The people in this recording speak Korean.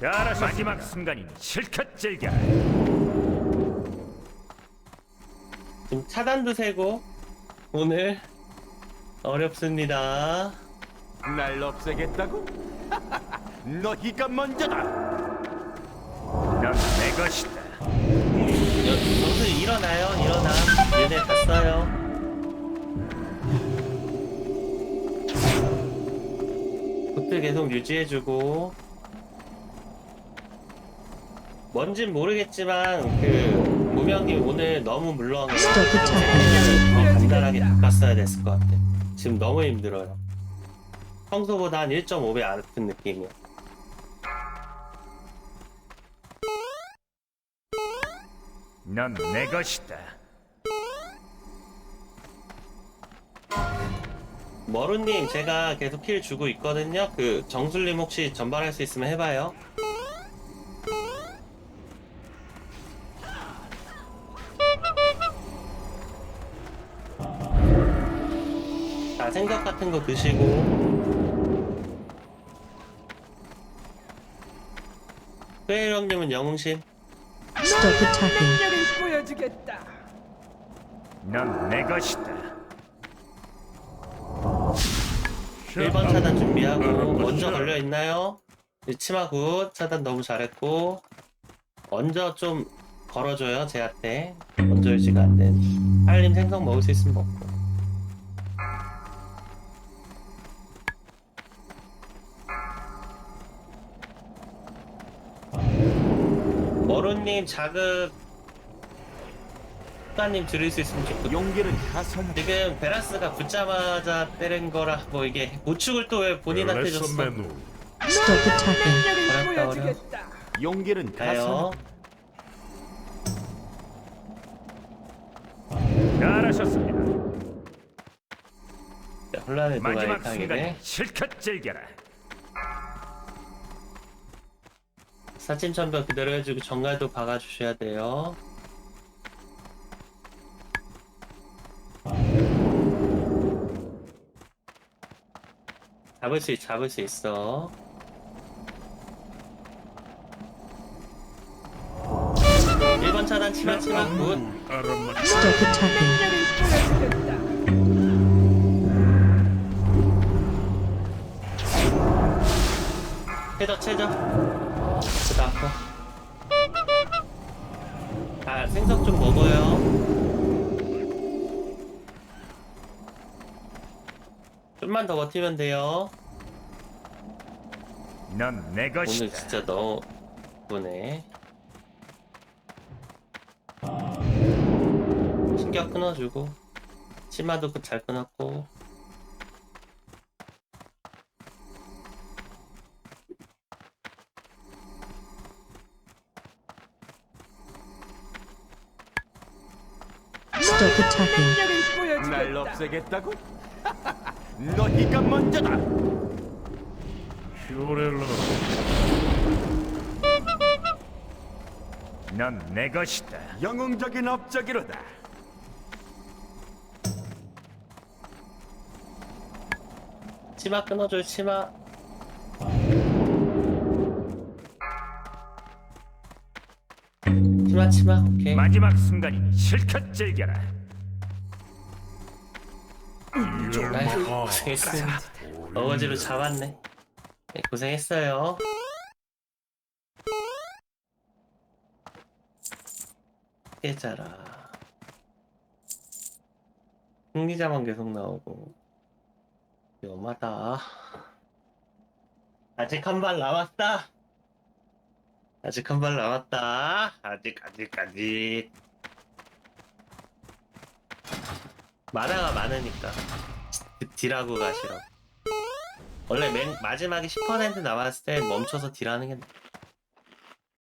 잘하셨습니다. 마지막 순간이 실컷 즐겨라. 지금 차단도 세고 오늘 어렵습니다. 날 없애겠다고? 너희가 먼저다. 넌 내 것이다. 여, 정수 일어나요, 일어나. 얘네 갔어요. 굿들 계속 유지해주고. 뭔진 모르겠지만 그 무명님 오늘 너무 물러간 거 스톱 더 간단하게 바꿨어야 됐을 것 같아. 지금 너무 힘들어요. 평소보다 한 1.5배 아픈 느낌이야. 넌 내 것이다. 머루님 제가 계속 킬 주고 있거든요. 그 정술님 혹시 전발할 수 있으면 해봐요. 자 생각 같은 거 드시고 회령님은 영웅신 Stop attacking. 능력을 보여주겠다. 넌 내 것이다. 1번 차단 준비하고 먼저 걸려 있나요? 치마 굿 차단 너무 잘했고 먼저 좀 걸어줘요 제한테 먼저 유지가 안된 빨림 생선 먹을 수 있으면 먹고 머루님 자극 국가님 들을 수 있으면 좋고 용기는 하선. 지금 베라스가 붙자마자 때린 거라 뭐 이게 우측을 또 왜 본인한테 줬어 Stop attacking. 어렵다. 보여주겠다. 용기는 가요 가선. 잘하셨습니다. 자, 혼란의 도가 마지막 일탕이네 순간이 실컷 즐겨라. 사진 첨부 그대로 해주고 정갈도 박아주셔야 돼요. 잡을 수 있, 잡을 수 있어. 일번 차단 치마 치마 굿. Stop 보여주겠다. 최저 최저 그다 아파 아 생선 좀 먹어요. 좀만 더 버티면 돼요. 넌내 오늘 것이다. 진짜 너무 보네 신경 끊어주고 치마도 그잘 끊었고 Attacking. 능력을 날. 없애겠다고? 너희가 먼저다. 넌내 것이다. 영웅적인 업적이로다. 치마 끊어줘요 치마 치마 치마 오케이. 마지막 순간이 실컷 즐겨라. 아이고 고생했습니다. 어거지로 잡았네. 네, 고생했어요. 깨자라. 승리자만 계속 나오고. 위험하다. 아직 한 발 남았다 아직 한 발 남았다. 아직 아직 아직. 마다가 많으니까. 딜- 딜하고 가시라고. 원래 맨 마지막에 10% 남았을 때 멈춰서 딜하는 게